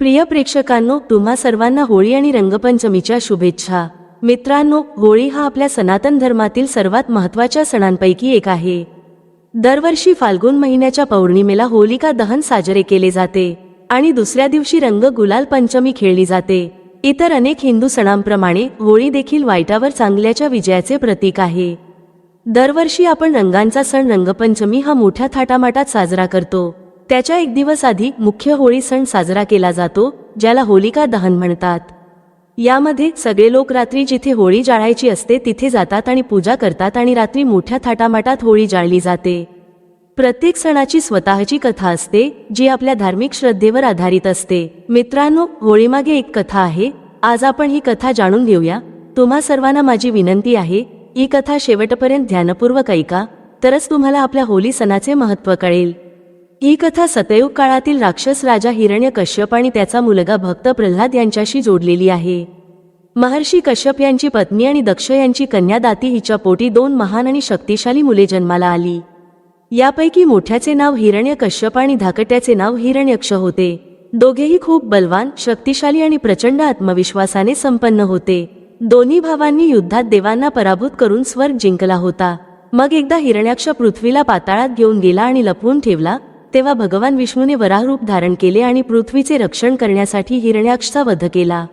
प्रिय प्रेक्षकांनो तुम्हा सर्वांना होळी आणि रंगपंचमीच्या शुभेच्छा. मित्रांनो होळी हा आपल्या सनातन धर्मातील सर्वात महत्त्वाच्या सणांपैकी एक आहे. दरवर्षी फाल्गुन महिन्याच्या पौर्णिमेला होलिका दहन साजरे केले जाते आणि दुसऱ्या दिवशी रंग गुलाल पंचमी खेळली जाते. इतर अनेक हिंदू सणांप्रमाणे होळी देखील वाईटावर चांगल्याच्या विजयाचे प्रतीक आहे. दरवर्षी आपण रंगांचा सण रंगपंचमी हा मोठ्या थाटामाटात साजरा करतो. त्याच्या एक दिवस आधी मुख्य होळी सण साजरा केला जातो ज्याला होलिका दहन म्हणतात. यामध्ये सगळे लोक रात्री जिथे होळी जाळायची असते तिथे जातात आणि पूजा करतात आणि रात्री मोठ्या थाटामाटात होळी जाळली जाते. प्रत्येक सणाची स्वतःची कथा असते जी आपल्या धार्मिक श्रद्धेवर आधारित असते. मित्रांनो होळीमागे एक कथा आहे. आज आपण ही कथा जाणून घेऊया. तुम्हा सर्वांना माझी विनंती आहे ही कथा शेवटपर्यंत ध्यानपूर्वक ऐका तरच तुम्हाला आपल्या होली सणाचे महत्त्व कळेल. ही कथा सतयुग काळातील राक्षस राजा हिरण्य कश्यप आणि त्याचा मुलगा भक्त प्रल्हाद यांच्याशी जोडलेली आहे. महर्षी कश्यप यांची पत्नी आणि दक्ष यांची कन्या दाती हिच्या पोटी दोन महान आणि शक्तिशाली मुले जन्माला आली. यापैकी मोठ्याचे नाव हिरण्य कश्यप आणि धाकट्याचे नाव हिरण्यक्ष होते. दोघेही खूप बलवान शक्तिशाली आणि प्रचंड आत्मविश्वासाने संपन्न होते. दोन्ही भावांनी युद्धात देवांना पराभूत करून स्वर्ग जिंकला होता. मग एकदा हिरण्याक्ष पृथ्वीला पाताळात घेऊन गेला आणि लपवून ठेवला तेव्हा भगवान विष्णूने वराहरूप धारण केले आणि पृथ्वीचे रक्षण करण्यासाठी हिरण्याक्षचा वध केला.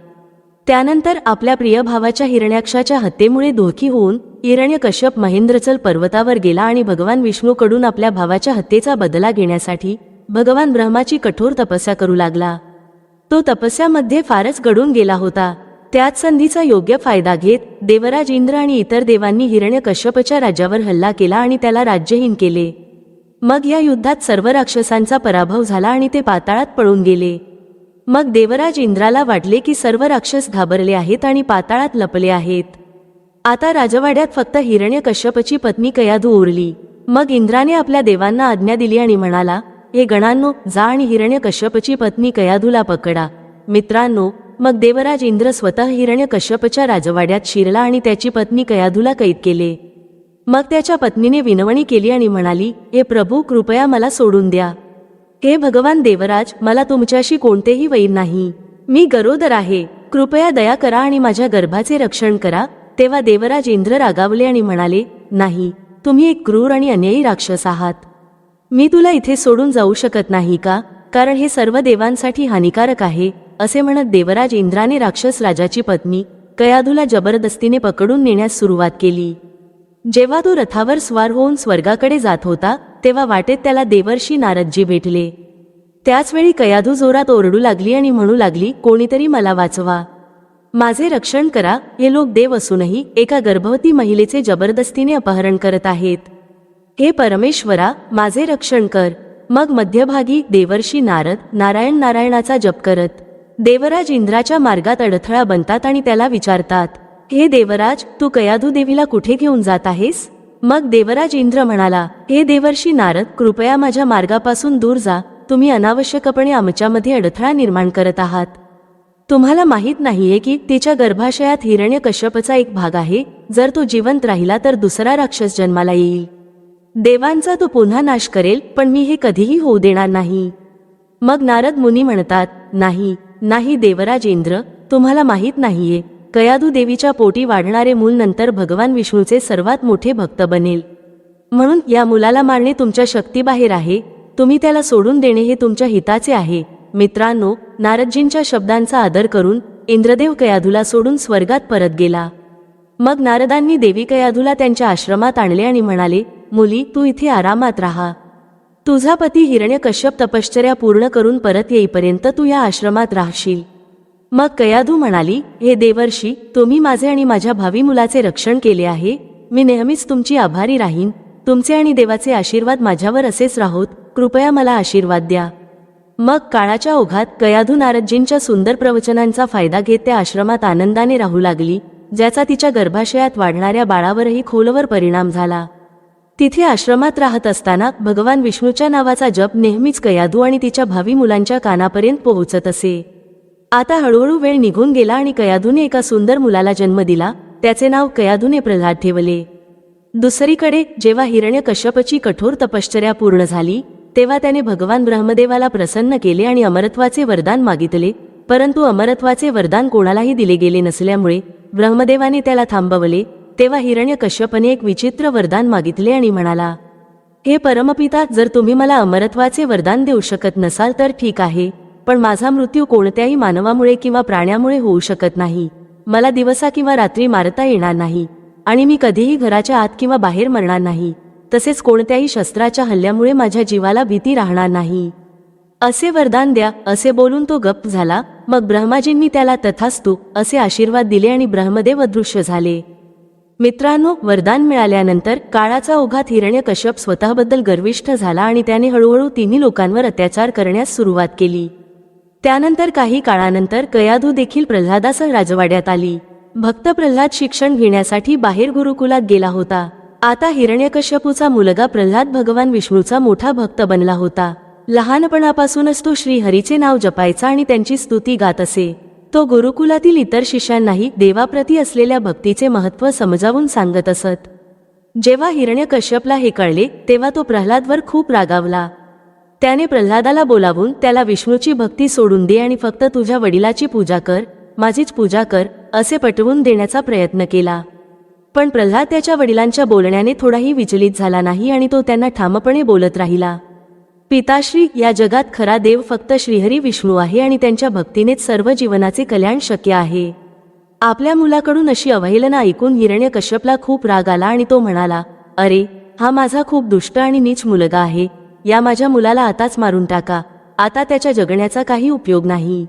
त्यानंतर आपल्या प्रिय भावाच्या हिरण्याक्षाच्या हत्येमुळे धोकी होऊन हिरण्य कश्यप महेंद्रचल पर्वतावर गेला आणि भगवान विष्णूकडून आपल्या भावाच्या हत्येचा बदला घेण्यासाठी भगवान ब्रह्माची कठोर तपस्या करू लागला. तो तपस्यामध्ये फारच गडून गेला होता. त्याच संधीचा योग्य फायदा घेत देवराज इंद्र आणि इतर देवांनी हिरण्य कश्यपच्या राज्यावर हल्ला केला आणि त्याला राज्यहीन केले. मग या युद्धात सर्व राक्षसांचा पराभव झाला आणि ते पाताळात पळून गेले. मग देवराज इंद्राला वाटले की सर्व राक्षस घाबरले आहेत आणि पाताळात लपले आहेत. आता राजवाड्यात फक्त हिरण्य कश्यपची पत्नी कयाधू उरली. मग इंद्राने आपल्या देवांना आज्ञा दिली आणि म्हणाला हे गणांनो जा आणि हिरण्य कश्यपची पत्नी कयाधूला पकडा. मित्रांनो मग देवराज इंद्र स्वतः हिरण्य कश्यपच्या राजवाड्यात शिरला आणि त्याची पत्नी कयाधूला कैद केले. मग त्याच्या पत्नीने विनवणी केली आणि म्हणाली हे प्रभू कृपया मला सोडून द्या. हे भगवान देवराज मला तुमच्याशी कोणतेही वैर नाही. मी गरोदर आहे. कृपया दया करा आणि माझ्या गर्भाचे रक्षण करा. तेव्हा देवराज इंद्र रागावले आणि म्हणाले नाही तुम्ही एक क्रूर आणि अन्यायी राक्षस आहात. मी तुला इथे सोडून जाऊ शकत नाही का? कारण हे सर्व देवांसाठी हानिकारक आहे असे म्हणत देवराज इंद्राने राक्षस राजाची पत्नी कयाधूला जबरदस्तीने पकडून नेण्यास सुरुवात केली. जेव्हा तो रथावर स्वार होऊन स्वर्गाकडे जात होता तेव्हा वाटेत त्याला देवर्षी नारदजी भेटले. त्याचवेळी कयाधू जोरात ओरडू लागली आणि म्हणू लागली कोणीतरी मला वाचवा. माझे रक्षण करा हे लोक देव असूनही एका गर्भवती महिलेचे जबरदस्तीने अपहरण करत आहेत. हे परमेश्वरा माझे रक्षण कर. मग मध्यभागी देवर्षी नारद नारायण नारायणाचा जप करत. देवराज इंद्राच्या मार्गात अडथळा बनतात आणि त्याला विचारतात हे देवराज तू कयाधू देवीला कुठे घेऊन जात आहेस? मग देवराज इंद्र म्हणाला हे देवर्षी नारद कृपया माझ्या मार्गापासून दूर जा. तुम्ही अनावश्यकपणे आमच्यामध्ये अडथळा निर्माण करत आहात. तुम्हाला माहीत नाहीये की तिच्या गर्भाशयात हिरण्य कश्यपचा एक भाग आहे. जर तो जिवंत राहिला तर दुसरा राक्षस जन्माला येईल. देवांचा तो पुन्हा नाश करेल पण मी हे कधीही होऊ देणार नाही. मग नारद मुनी म्हणतात नाही नाही देवराज इंद्र तुम्हाला माहीत नाहीये. कयादू देवीच्या पोटी वाढणारे मूल नंतर भगवान विष्णूचे सर्वात मोठे भक्त बनेल. म्हणून या मुलाला मारणे तुमच्या शक्तीबाहेर आहे. तुम्ही त्याला सोडून देणे हे तुमच्या हिताचे आहे. मित्रांनो नारदजींच्या शब्दांचा आदर करून इंद्रदेव कयाधूला सोडून स्वर्गात परत गेला. मग नारदांनी देवी कयाधूला त्यांच्या आश्रमात आणले आणि म्हणाले मुली तू इथे आरामात राहा. तुझा पती हिरण्यकश्यप तपश्चर्या पूर्ण करून परत येईपर्यंत तू या आश्रमात राहशील. मग कयाधू म्हणाली हे देवर्षी तुम्ही माझे आणि माझ्या भावी मुलाचे रक्षण केले आहे. मी नेहमीच तुमची आभारी राहीन. तुमचे आणि देवाचे आशीर्वाद माझ्यावर असेच राहोत. कृपया मला आशीर्वाद द्या. मग काळाच्या ओघात कयाधू नारदजींच्या सुंदर प्रवचनांचा फायदा घेत त्या आश्रमात आनंदाने राहू लागली ज्याचा तिच्या गर्भाशयात वाढणाऱ्या बाळावरही खोलवर परिणाम झाला. तिथे आश्रमात राहत असताना भगवान विष्णूच्या नावाचा जप नेहमीच कयाधू आणि तिच्या भावी मुलांच्या कानापर्यंत पोहोचत असे. आता हळूहळू वेळ निघून गेला आणि कयाधूने एका सुंदर मुलाला जन्म दिला त्याचे नाव कयाधूने प्रल्हाद ठेवले. दुसरीकडे जेव्हा हिरण्य कश्यपची कठोर तपश्चर्या पूर्ण झाली तेव्हा त्याने भगवान ब्रह्मदेवाला प्रसन्न केले आणि अमरत्वाचे वरदान मागितले परंतु अमरत्वाचे वरदान कोणालाही दिले गेले नसल्यामुळे ब्रह्मदेवाने त्याला थांबवले तेव्हा हिरण्यकश्यपने एक विचित्र वरदान मागितले आणि म्हणाला हे परमपिता जर तुम्ही मला अमरत्वाचे वरदान देऊ शकत नसाल तर ठीक आहे. पण माझा मृत्यू कोणत्याही मानवामुळे किंवा प्राण्यामुळे होऊ शकत नाही. मला दिवसा किंवा रात्री मारता येणार नाही. आणि मी कधीही घराच्या आत किंवा बाहेर मरणार नाही. तसेच कोणत्याही शस्त्राच्या हल्ल्यामुळे माझ्या जीवाला भीती राहणार नाही. असे वरदान द्या असे बोलून तो गप्प झाला. मग ब्रह्माजींनी त्याला तथास्तु असे आशीर्वाद दिले आणि ब्रह्मदेव अदृश्य झाले. मित्रांनो वरदान मिळाल्यानंतर काळाचा ओघात हिरण्यकश्यप स्वतःबद्दल गर्विष्ठ झाला आणि त्याने हळूहळू तिन्ही लोकांवर अत्याचार करण्यास सुरुवात केली. त्यानंतर काही काळानंतर कयाधू देखील प्रल्हादासह राजवाड्यात आली. भक्त प्रल्हाद शिक्षण घेण्यासाठी बाहेर गुरुकुलात गेला होता. आता हिरण्यकश्यपूचा मुलगा प्रल्हाद भगवान विष्णूचा मोठा भक्त बनला होता. लहानपणापासूनच तो श्रीहरीचे नाव जपायचा आणि त्यांची स्तुती गात असे. तो गुरुकुलातील इतर शिष्यांनाही देवाप्रती असलेल्या भक्तीचे महत्त्व समजावून सांगत असत. जेव्हा हिरण्यकश्यपला हे कळले तेव्हा तो प्रल्हादवर खूप रागावला. त्याने प्रल्हादाला बोलावून त्याला विष्णूची भक्ती सोडून दे आणि फक्त तुझ्या वडिलाची पूजा कर माझीच पूजा कर असे पटवून देण्याचा प्रयत्न केला. पण प्रल्हाद त्याच्या वडिलांच्या बोलण्याने थोडाही विचलित झाला नाही आणि तो त्यांना ठामपणे बोलत राहिला. पिताश्री या जगात खरा देव फक्त श्रीहरी विष्णू आहे आणि त्यांच्या भक्तीनेच सर्व जीवनाचे कल्याण शक्य आहे. आपल्या मुलाकडून अशी अवहेलना ऐकून हिरण्यकश्यपला खूप राग आला आणि तो म्हणाला अरे हा माझा खूप दुष्ट आणि नीच मुलगा आहे. या माझ्या मुलाला आताच मारून टाका. आता त्याच्या जगण्याचा काही उपयोग नाही.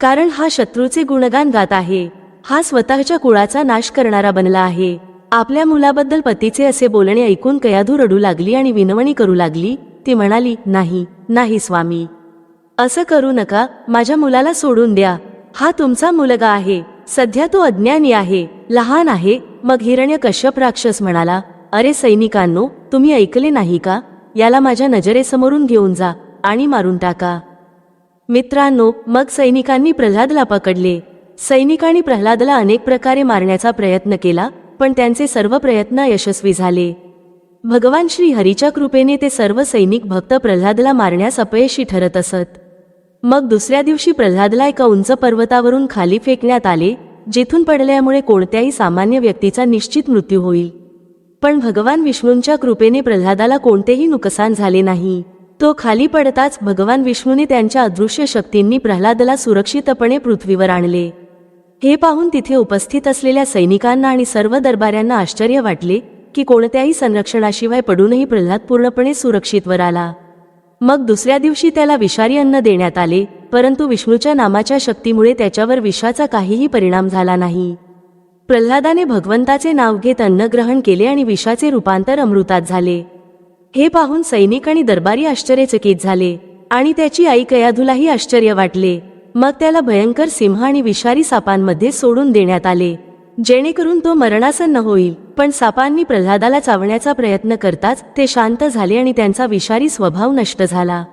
कारण हा शत्रूचे गुणगान गात आहे. हा स्वतःच्या कुळाचा नाश करणारा बनला आहे. आपल्या मुलाबद्दल पतीचे असे बोलणे ऐकून कयाधू रडू लागली आणि विनवणी करू लागली ती म्हणाली नाही नाही स्वामी. असं करू नका. माझ्या मुलाला सोडून द्या. हा तुमचा मुलगा आहे. सध्या तो अज्ञानी आहे. लहान आहे. मग हिरण्य कश्यप राक्षस म्हणाला अरे सैनिकांनो तुम्ही ऐकले नाही का? याला माझ्या नजरेसमोरून घेऊन जा आणि मारून टाका. मित्रांनो मग सैनिकांनी प्रल्हादला पकडले. सैनिकांनी प्रल्हादला अनेक प्रकारे मारण्याचा प्रयत्न केला पण त्यांचे सर्व प्रयत्न यशस्वी झाले. भगवान श्री हरीच्या कृपेने ते सर्व सैनिक भक्त प्रल्हादला मारण्यास अपयशी ठरत असत. मग दुसऱ्या दिवशी प्रल्हादला एका उंच पर्वतावरून खाली फेकण्यात आले जिथून पडल्यामुळे कोणत्याही सामान्य व्यक्तीचा निश्चित मृत्यू होईल. पण भगवान विष्णूंच्या कृपेने प्रल्हादाला कोणतेही नुकसान झाले नाही. तो खाली पडताच भगवान विष्णूने त्यांच्या अदृश्य शक्तींनी प्रल्हादला सुरक्षितपणे पृथ्वीवर आणले. हे पाहून तिथे उपस्थित असलेल्या सैनिकांना आणि सर्व दरबाऱ्यांना आश्चर्य वाटले की कोणत्याही संरक्षणाशिवाय पडूनही प्रल्हाद पूर्णपणे सुरक्षितवर आला. मग दुसऱ्या दिवशी त्याला विषारी अन्न देण्यात आले परंतु विष्णूच्या नामाच्या शक्तीमुळे त्याच्यावर विषाचा काहीही परिणाम झाला नाही. प्रल्हादाने भगवंताचे नाव घेत अन्नग्रहण केले आणि विषाचे रूपांतर अमृतात झाले. हे पाहून सैनिक आणि दरबारी आश्चर्यचकित झाले आणि त्याची आई कयाधुलाही आश्चर्य वाटले. मग त्याला भयंकर सिंह आणि विषारी सापांमध्ये सोडून देण्यात आले. जेणेकरून तो मरणासन्न होईल पण सापांनी प्रल्हादाला चावण्याचा प्रयत्न करताच ते शांत झाले आणि त्यांचा विषारी स्वभाव नष्ट झाला.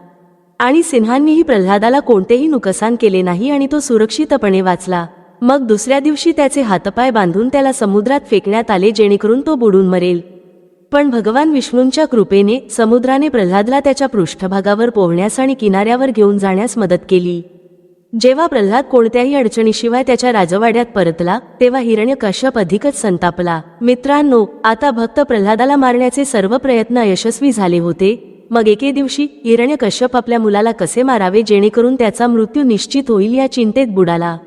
आणि सिंहांनीही प्रल्हादाला कोणतेही नुकसान केले नाही आणि तो सुरक्षितपणे वाचला. मग दुसऱ्या दिवशी त्याचे हातपाय बांधून त्याला समुद्रात फेकण्यात आले जेणेकरून तो बुडून मरेल. पण भगवान विष्णूंच्या कृपेने समुद्राने प्रल्हादला त्याच्या पृष्ठभागावर पोहण्यास आणि किनाऱ्यावर घेऊन जाण्यास मदत केली. जेव्हा प्रल्हाद कोणत्याही अडचणीशिवाय त्याच्या राजवाड्यात परतला तेव्हा हिरण्यकश्यप अधिकच संतापला. मित्रांनो आता भक्त प्रल्हादाला मारण्याचे सर्व प्रयत्न यशस्वी झाले होते. मग एके दिवशी हिरण्यकश्यप आपल्या मुलाला कसे मारावे जेणेकरून त्याचा मृत्यू निश्चित होईल या चिंतेत बुडाला.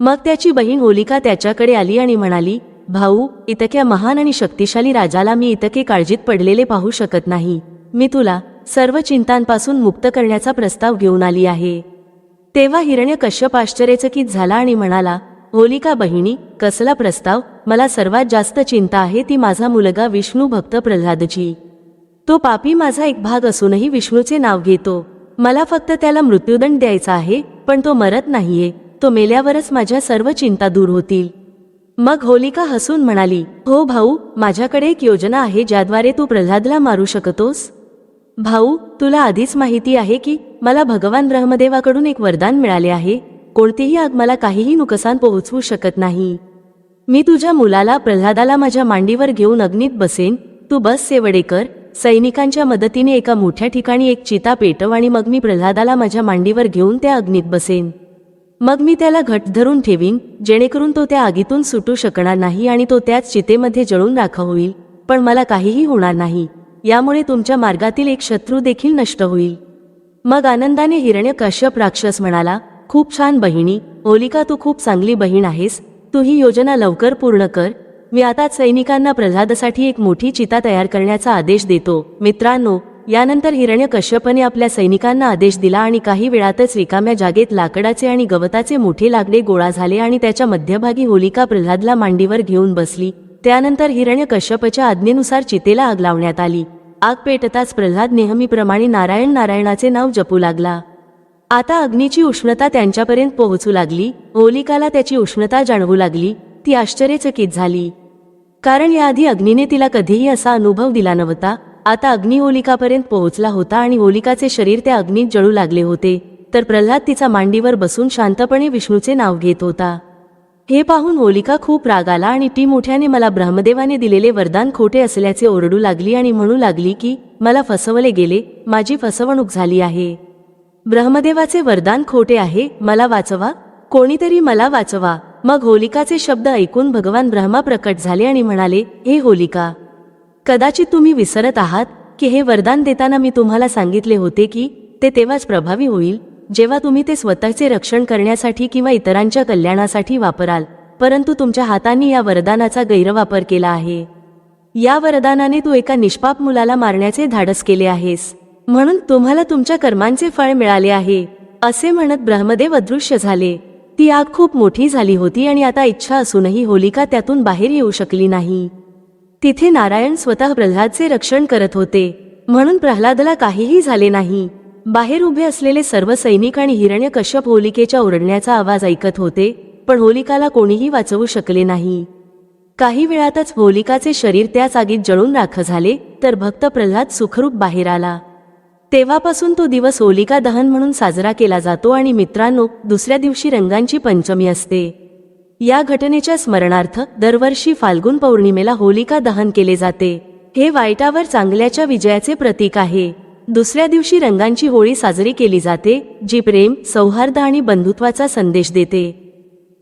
मग त्याची बहीण होलिका त्याच्याकडे आली आणि म्हणाली भाऊ इतक्या महान आणि शक्तिशाली राजाला मी इतके काळजीत पडलेले पाहू शकत नाही. मी तुला सर्व चिंतांपासून मुक्त करण्याचा प्रस्ताव घेऊन आली आहे. तेव्हा हिरण्य कश्यप आश्चर्यचकित झाला आणि म्हणाला होलिका बहिणी कसला प्रस्ताव? मला सर्वात जास्त चिंता आहे ती माझा मुलगा विष्णू भक्त प्रल्हादजी तो पापी माझा एक भाग असूनही विष्णूचे नाव घेतो. मला फक्त त्याला मृत्यूदंड द्यायचा आहे पण तो मरत नाहीये. तो मेल्यावरच माझ्या सर्व चिंता दूर होतील. मग होलिका हसून म्हणाली हो भाऊ माझ्याकडे एक योजना आहे ज्याद्वारे तू प्रल्हादला मारू शकतोस. भाऊ तुला आधीच माहिती आहे की मला भगवान ब्रह्मदेवाकडून एक वरदान मिळाले आहे. कोणतीही आग मला काहीही नुकसान पोहोचवू शकत नाही. मी तुझ्या मुलाला प्रल्हादाला माझ्या मांडीवर घेऊन अग्नीत बसेन. तू बस सेवडेकर सैनिकांच्या मदतीने एका मोठ्या ठिकाणी एक चिता पेटव आणि मग मी प्रल्हादाला माझ्या मांडीवर घेऊन त्या अग्नीत बसेन. मग मी त्याला घट धरून ठेवीन जेणेकरून तो त्या आगीतून सुटू शकणार नाही आणि तो त्याच चितेमध्ये जळून राखा होईल. पण मला काहीही होणार नाही. यामुळे तुमच्या मार्गातील एक शत्रू देखील नष्ट होईल. मग आनंदाने हिरण्य कश्यप राक्षस म्हणाला खूप छान बहिणी होलिका तू खूप चांगली बहीण आहेस. तू ही योजना लवकर पूर्ण कर. मी आता सैनिकांना प्रल्हादासाठी एक मोठी चिता तयार करण्याचा आदेश देतो. मित्रांनो यानंतर हिरण्यकश्यपने आपल्या सैनिकांना आदेश दिला आणि काही वेळातच रिकाम्या जागेत लाकडाचे आणि गवताचे मोठे लाकडे गोळा झाले आणि त्याच्या मध्यभागी होलिका प्रल्हादला मांडीवर घेऊन बसली. त्यानंतर हिरण्यकश्यपच्या आज्ञेनुसार चितेला आग लावण्यात आली. आग पेटताच प्रल्हाद नेहमीप्रमाणे नारायण नारायणाचे नाव जपू लागला. आता अग्नीची उष्णता त्यांच्यापर्यंत पोहोचू लागली. होलिकाला त्याची उष्णता जाणवू लागली. ती आश्चर्यचकित झाली. कारण याआधी अग्नीने तिला कधीही असा अनुभव दिला नव्हता. आता अग्नी होलिकापर्यंत पोहोचला होता आणि होलिकाचे शरीर त्या अग्नीत जळू लागले होते. तर प्रल्हाद तिचा मांडीवर बसून शांतपणे विष्णूचे नाव घेत होता. हे पाहून होलिका खूप राग आला आणि ती मोठ्याने मला ब्रह्मदेवाने दिलेले वरदान खोटे असल्याचे ओरडू लागली आणि म्हणू लागली की मला फसवले गेले माझी फसवणूक झाली आहे. ब्रह्मदेवाचे वरदान खोटे आहे मला वाचवा. कोणीतरी मला वाचवा. मग होलिकाचे शब्द ऐकून भगवान ब्रह्मा प्रकट झाले आणि म्हणाले हे होलिका कदाचित तुम्ही विसरत आहात की हे वरदान देताना मी तुम्हाला सांगितले होते की ते तेव्हाच प्रभावी होईल जेव्हा तुम्ही ते स्वतःचे रक्षण करण्यासाठी किंवा इतरांच्या कल्याणासाठी वापराल परंतु तुमच्या हातांनी या वरदानाचा गैरवापर केला आहे. या वरदानाने तू एका निष्पाप मुलाला मारण्याचे धाडस केले आहेस. म्हणून तुम्हाला तुमच्या कर्मांचे फळ मिळाले आहे असे म्हणत ब्रह्मदेव अदृश्य झाले. ती आग खूप मोठी झाली होती आणि आता इच्छा असूनही होलिका त्यातून बाहेर येऊ शकली नाही. तिथे नारायण स्वतः प्रल्हादचे रक्षण करत होते. म्हणून प्रल्हादला काहीही झाले नाही. बाहेर उभे असलेले सर्व सैनिक आणि हिरण्य कश्यप होलिकेच्या ओरडण्याचा आवाज ऐकत होते पण होलिकाला कोणीही वाचवू शकले नाही. काही वेळातच होलिकाचे शरीर त्या जागीत जळून राख झाले तर भक्त प्रल्हाद सुखरूप बाहेर आला. तेव्हापासून तो दिवस होलिका दहन म्हणून साजरा केला जातो आणि मित्रांनो दुसऱ्या दिवशी रंगांची पंचमी असते. या घटनेच्या स्मरणार्थ दरवर्षी फाल्गुन पौर्णिमेला होलिका दहन केले जाते. हे वाईटावर चांगल्याच्या विजयाचे प्रतीक आहे. दुसऱ्या दिवशी रंगांची होळी साजरी केली जाते जी प्रेम सौहार्द आणि बंधुत्वाचा संदेश देते.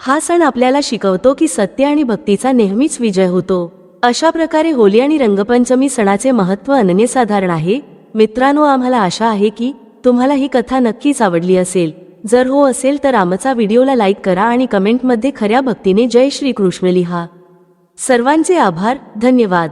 हा सण आपल्याला शिकवतो की सत्य आणि भक्तीचा नेहमीच विजय होतो. अशा प्रकारे होली आणि रंगपंचमी सणाचे महत्त्व अनन्यसाधारण आहे. मित्रांनो आम्हाला आशा आहे की तुम्हाला ही कथा नक्कीच आवडली असेल. जर हो असेल तर आमचा व्हिडिओला लाईक करा आणि कमेंटमध्ये खऱ्या भक्तीने जय श्री कृष्ण लिहा. सर्वांचे आभार धन्यवाद.